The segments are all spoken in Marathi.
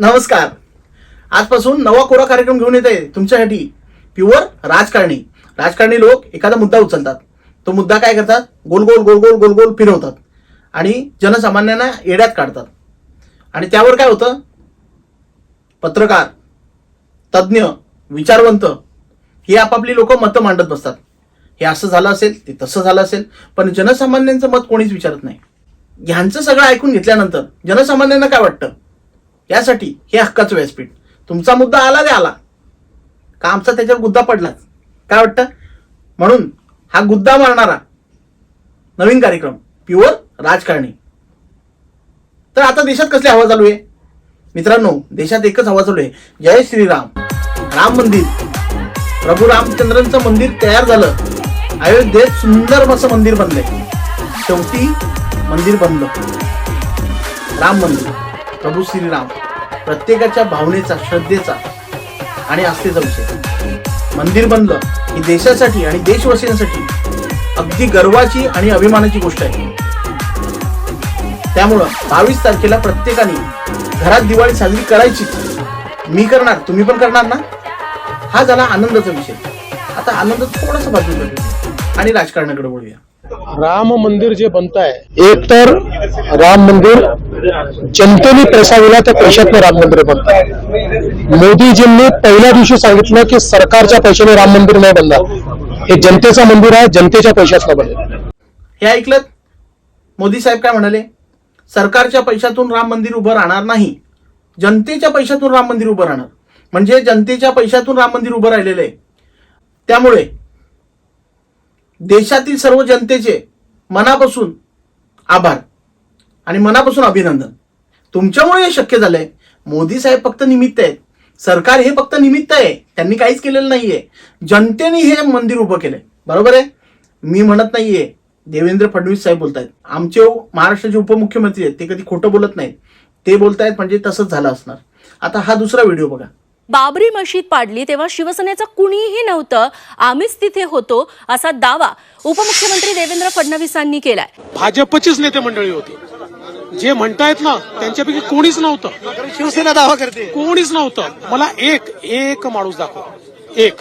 नमस्कार. आजपासून नवा कोरा कार्यक्रम घेऊन येत आहे तुमच्यासाठी प्युअर राजकारणी. राजकारणी लोक एखादा मुद्दा उचलतात. तो मुद्दा काय करतात? गोल गोल गोल गोल गोल गोल फिरवतात आणि जनसामान्यांना येड्यात काढतात. आणि त्यावर काय होतं? पत्रकार तज्ज्ञ विचारवंत ही आपापली लोक मतं मांडत बसतात. हे असं झालं असेल ते तसं झालं असेल पण जनसामान्यांचं मत कोणीच विचारत नाही. ह्यांचं सगळं ऐकून घेतल्यानंतर जनसामान्यांना काय वाटतं? यासाठी हे हक्काचं व्यासपीठ. तुमचा मुद्दा आला ते आला. का आमचा त्याच्यावर गुद्दा पडलाच? काय वाटतं? म्हणून हा गुद्दा मारणारा नवीन कार्यक्रम प्युअर राजकारणी. तर आता देशात कसली हवा चालू आहे? मित्रांनो देशात एकच हवा चालू आहे. जय श्रीराम. राम मंदिर. प्रभू रामचंद्रांचं मंदिर तयार झालं. अयोध्येत सुंदर असं मंदिर बनलंय. शेवटी मंदिर बनलं राम मंदिर. प्रभू श्रीराम प्रत्येकाच्या भावनेचा श्रद्धेचा आणि आस्थेचा विषय. मंदिर बनलं ही देशासाठी आणि देशवासियांसाठी अगदी गर्वाची आणि अभिमानाची गोष्ट आहे. त्यामुळं बावीस तारखेला प्रत्येकाने घरात दिवाळी साजरी करायचीच. मी करणार तुम्ही पण करणार ना? हा झाला आनंदाचा विषय. आता आनंद थोडासा बाजूला आणि राजकारणाकडे बोलूया राम मंदिर जे बनत आहे एक तर राम मंदिर जनतेने पैसा दिला त्या पैशातनं राम मंदिर बनतं मोदीजींनी पहिल्या दिवशी सांगितलं की सरकारच्या पैशाने राम मंदिर नाही बनणार. हे जनतेचं मंदिर आहे जनतेच्या पैशातनं बनलं हे ऐकलं? मोदी साहेब काय म्हणाले? सरकारच्या पैशातून राम मंदिर उभं राहणार नाही. जनतेच्या पैशातून राम मंदिर उभं राहणार. म्हणजे जनतेच्या पैशातून राम मंदिर उभं राहिलेलं आहे. त्यामुळे देशातील सर्व जनतेचे मनापासून आभार. आणि मनापासून अभिनंदन. तुमच्यामुळे हे शक्य झालंय. मोदी साहेब फक्त निमित्त आहेत. सरकार हे फक्त निमित्त आहे. त्यांनी काहीच केलेलं नाहीये. जनतेने हे मंदिर उभं केलंय. बरोबर आहे? मी म्हणत नाहीये. देवेंद्र फडणवीस साहेब बोलतायत. आमचे महाराष्ट्राचे उपमुख्यमंत्री आहेत. ते कधी खोटं बोलत नाहीत. ते बोलतायत म्हणजे तसंच झालं असणार. आता हा दुसरा व्हिडिओ बघा. बाबरी मशीद पाडली तेव्हा शिवसेनेचं कुणीही नव्हतं. आम्हीच तिथे होतो असा दावा उपमुख्यमंत्री देवेंद्र फडणवीसांनी केलाय. भाजपचीच नेते मंडळी होती. जे म्हणतायत ना त्यांच्यापैकी कोणीच नव्हतं. शिवसेना दावा करते. कोणीच नव्हतं. मला एक एक माणूस दाखवा. एक.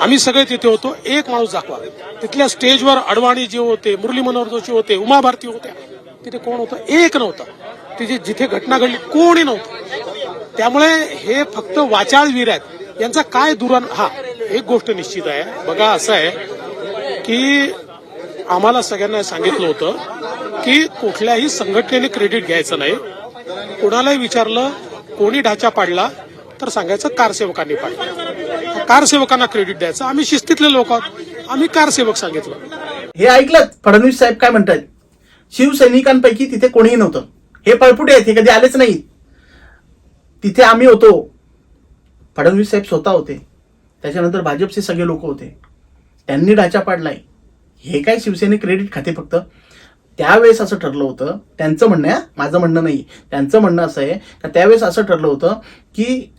आम्ही सगळे तिथे होतो. एक माणूस दाखवा. तिथल्या स्टेजवर अडवाणी जे होते मुरली मनोहर जोशी होते उमा भारती होत्या तिथे कोण होतं? एक नव्हतं. तिथे जिथे घटना घडली कोणी नव्हतं. त्यामुळे हे फक्त वाचाळवीर आहेत. यांचा काय दुरण हा एक गोष्ट निश्चित आहे. बघा असं आहे की आम्हाला सगळ्यांना सांगितलं होतं की कुठल्याही संघटनेने क्रेडिट घ्यायचं नाही. कोणालाही विचारलं कोणी ढाचा पाडला तर सांगायचं कारसेवकांनी पाडला. कारसेवकांना क्रेडिट द्यायचं. आम्ही शिस्तीतले लोक आहोत. आम्ही कारसेवक सांगितलं. हे ऐकलं फडणवीस साहेब काय म्हणतात शिवसैनिकांपैकी तिथे कोणीही नव्हतं. हे पळपुटे आहेत हे कधी आलेच नाहीत तिथे आम्ही होतो. फडणवीस साहेब स्वतः होते. त्याच्यानंतर भाजपचे सगळे लोक होते. त्यांनी ढाचा पाडलाय. हे काय शिवसेने क्रेडिट खाते फक्त? त्यावेळेस असं ठरलं होतं त्यांचं म्हणणं आहे, माझं म्हणणं नाही त्यांचं म्हणणं असं आहे का त्यावेळेस असं ठरलं होतं की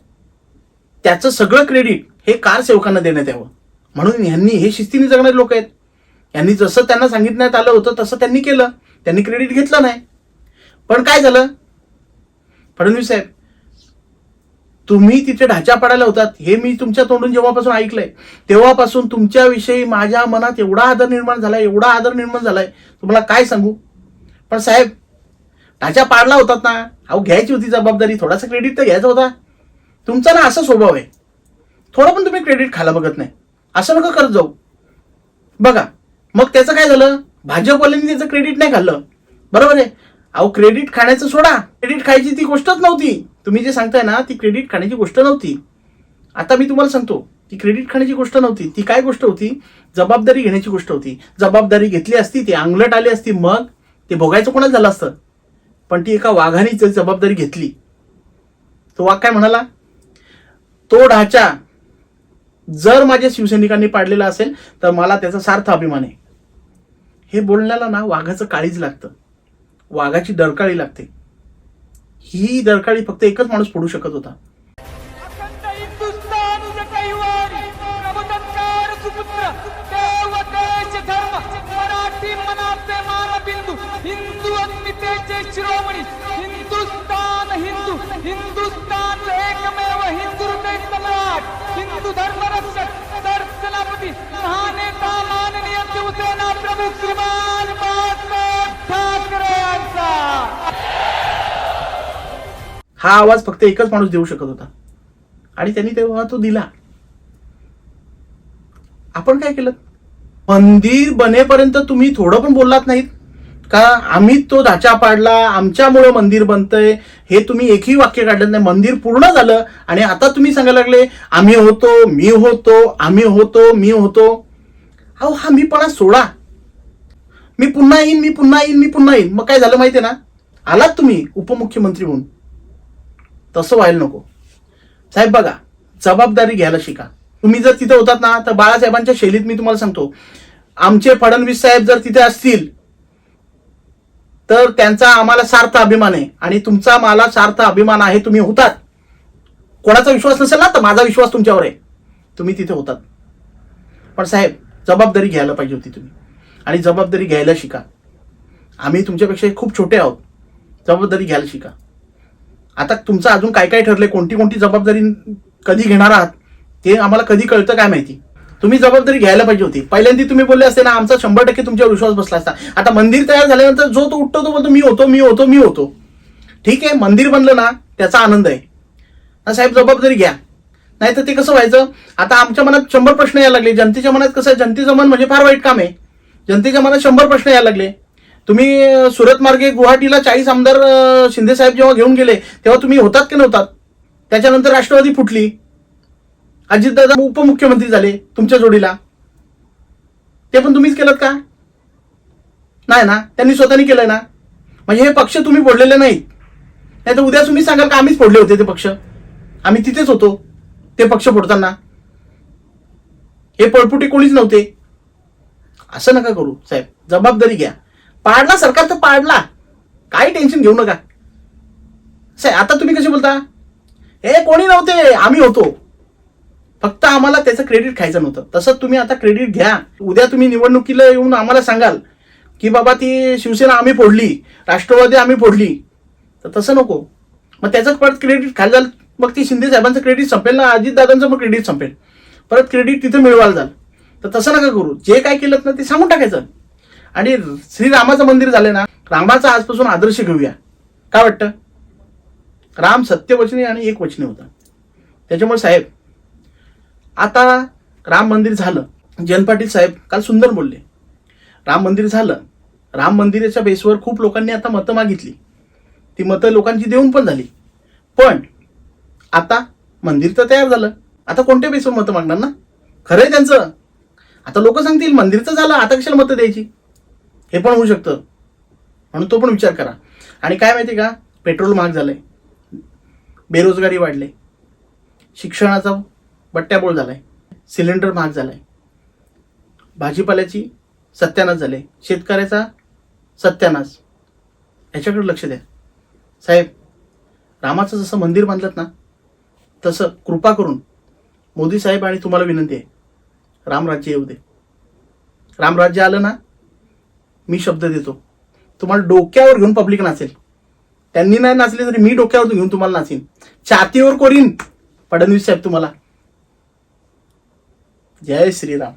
त्याचं सगळं क्रेडिट हे कार सेवकांना देण्यात यावं. म्हणून ह्यांनी हे शिस्तीने जगणारे लोक आहेत. यांनी जसं त्यांना सांगितण्यात आलं होतं तसं त्यांनी केलं. त्यांनी क्रेडिट घेतलं नाही. पण काय झालं? फडणवीस साहेब तुम्ही तिथे ढाचा पडायला होतात हे मी तुमच्या तोंडून जेव्हापासून ऐकलंय तेव्हापासून तुमच्याविषयी माझ्या मनात एवढा आदर निर्माण झालाय एवढा आदर निर्माण झालाय. तुम्हाला काय सांगू? पण साहेब ढाचा पाडला होतात ना अहो घ्यायची होती जबाबदारी थोडासा क्रेडिट तर घ्यायचा होता. तुमचा ना असा स्वभाव आहे. थोडं पण तुम्ही क्रेडिट खायला बघत नाही. असं नका करत जाऊ. बघा मग त्याचं काय झालं? भाजपवाल्यांनी त्याचं क्रेडिट नाही खाल्लं. बरोबर आहे? अहो क्रेडिट खाण्याचं सोडा. क्रेडिट खायची ती गोष्टच नव्हती. तुम्ही जे सांगताय ना ती क्रेडिट खाण्याची गोष्ट नव्हती. आता मी तुम्हाला सांगतो ती क्रेडिट खाण्याची गोष्ट नव्हती. ती काय गोष्ट होती? जबाबदारी घेण्याची गोष्ट होती. जबाबदारी घेतली असती ती अंगलट आली असती मग ते भोगायचं कोणाच झालं असतं? पण ती एका वाघाने जबाबदारी घेतली. तो वाघ काय म्हणाला? तो ढाचा जर माझ्या शिवसैनिकांनी पाडलेला असेल तर मला त्याचा सार्थ अभिमान आहे. हे बोलण्याला ना वाघाचं काळीज लागतं. वाघाची डरकाळी लागते. ही डरकाळी फक्त एकच माणूस फोडू शकत होता. हिंदुस्तान हिंदू हिंदू हा आवाज फक्त एकच माणूस देऊ शकत होता. आणि त्यांनी तेव्हा तो दिला. आपण काय केलं? मंदिर बनेपर्यंत तुम्ही थोडं पण बोललात नाहीत? का आम्ही तो ढाचा पाडला आमच्यामुळं मंदिर बनतंय हे तुम्ही एकही वाक्य काढलं नाही मंदिर पूर्ण झालं आणि आता तुम्ही सांगायला लागले आम्ही होतो मी होतो आम्ही होतो मी होतो. अहो हा मीपणा सोडा. मी पुन्हा येईन मी पुन्हा येईन मी पुन्हा येईन. मग काय झालं माहिती आहे ना? आलात तुम्ही उपमुख्यमंत्री म्हणून. तसं व्हायला नको. साहेब बघा जबाबदारी घ्यायला शिका. तुम्ही जर तिथे होतात ना तर बाळासाहेबांच्या शैलीत मी तुम्हाला सांगतो. आमचे फडणवीस साहेब जर तिथे असतील तर त्यांचा आम्हाला सार्थ अभिमान आहे. आणि तुमचा मला सार्थ अभिमान आहे तुम्ही होतात. कोणाचा विश्वास नसेल ना तर माझा विश्वास तुमच्यावर आहे. तुम्ही तिथे होतात. पण साहेब जबाबदारी घ्यायला पाहिजे होती तुम्ही. आणि जबाबदारी घ्यायला शिका. आम्ही तुमच्यापेक्षा खूप छोटे आहोत. जबाबदारी घ्यायला शिका. आता तुमचं अजून काय काय ठरलंय? कोणती कोणती जबाबदारी कधी घेणार आहात? ते आम्हाला कधी कळतं काय माहिती? तुम्ही जबाबदारी घ्यायला पाहिजे होती. पहिल्यांदा तुम्ही बोलले असते ना आमचा शंभर टक्के तुमच्यावर विश्वास बसला असता. आता मंदिर तयार झाल्यानंतर जो तो उठतो तो बोलतो मी होतो मी होतो मी होतो. ठीक आहे मंदिर बनलं ना त्याचा आनंद आहे. साहेब जबाबदारी घ्या. नाही तर ते कसं व्हायचं? आता आमच्या मनात शंभर प्रश्न यायला लागले. जनतेच्या मनात कसं आहे? जनतेचं मन म्हणजे फार वाईट काम आहे. जनतेच्या मनात शंभर प्रश्न यायला लागले. तुम्ही सुरत मार्गे गुवाहाटीला चाळीस आमदार शिंदे साहेब जेव्हा घेऊन गेले तेव्हा तुम्ही होतात की नव्हतात? त्याच्यानंतर राष्ट्रवादी फुटली. अजितदादा उपमुख्यमंत्री झाले तुमच्या जोडीला. ते पण तुम्हीच केलं का? नाही ना? त्यांनी स्वतःनी केलंय ना? म्हणजे हे पक्ष तुम्ही फोडलेले नाहीत. नाही तर उद्या तुम्ही सांगाल का आम्हीच फोडले होते ते पक्ष? आम्ही तिथेच होतो ते पक्ष फोडताना. हे पळपुटे कोणीच नव्हते. असं नका करू साहेब. जबाबदारी घ्या. पाडला सरकार तर पाडला. काही टेन्शन घेऊ नका. साहेब आता तुम्ही कसे बोलता? हे कोणी नव्हते आम्ही होतो. फक्त आम्हाला त्याचं क्रेडिट खायचं नव्हतं. तसंच तुम्ही आता क्रेडिट घ्या. उद्या तुम्ही निवडणुकीला येऊन आम्हाला सांगाल की बाबा ती शिवसेना आम्ही फोडली राष्ट्रवादी आम्ही फोडली. तर तसं नको. मग त्याचं परत क्रेडिट खायला मग ती शिंदे साहेबांचं क्रेडिट संपेल ना अजितदादांचं मग क्रेडिट संपेल. परत क्रेडिट तिथं मिळवायला जाल. तर तसं नका करू. जे काय केलं ना ते सांगून टाकायचं. आणि श्रीरामाचं मंदिर झालं ना रामाचा आजपासून आदर्श घेऊया. काय वाटतं? राम सत्यवचनी आणि एक वचनी होता. त्याच्यामुळे साहेब आता राम मंदिर झालं. जयंत पाटील साहेब काल सुंदर बोलले. राम मंदिर झालं. राम मंदिराच्या बेसवर खूप लोकांनी आता मतं मागितली. ती मतं लोकांची देऊन पण झाली. पण आता मंदिर तर तयार झालं. आता कोणत्या बेसवर मतं मागणार ना? खरं आहे त्यांचं. आता लोक सांगतील मंदिरचं झालं आता कशाला मतं द्यायची? हे पण होऊ शकतं. म्हणून तो पण विचार करा. आणि काय माहिती का? पेट्रोल महाग झालं आहे बेरोजगारी वाढले. शिक्षणाचा बट्ट्याबोळ झाला आहे सिलेंडर महाग झाला आहे भाजीपाल्याची सत्यानाश झाले. शेतकऱ्याचा सत्यानाश. याच्याकडे लक्ष द्या. साहेब रामाचं जसं मंदिर बांधलं ना तसं कृपा करून मोदी साहेब आणि तुम्हाला विनंती आहे. रामराज्य येऊ दे. रामराज्य आलं ना मी शब्द देतो. तुम्हाला डोक्यावर घेऊन पब्लिक नाचेल. त्यांनी नाही नाचले तरी मी डोक्यावर घेऊन तुम्हाला नाचीन. छातीवर कोरीन. फडणवीस साहेब तुम्हाला. जय श्रीराम.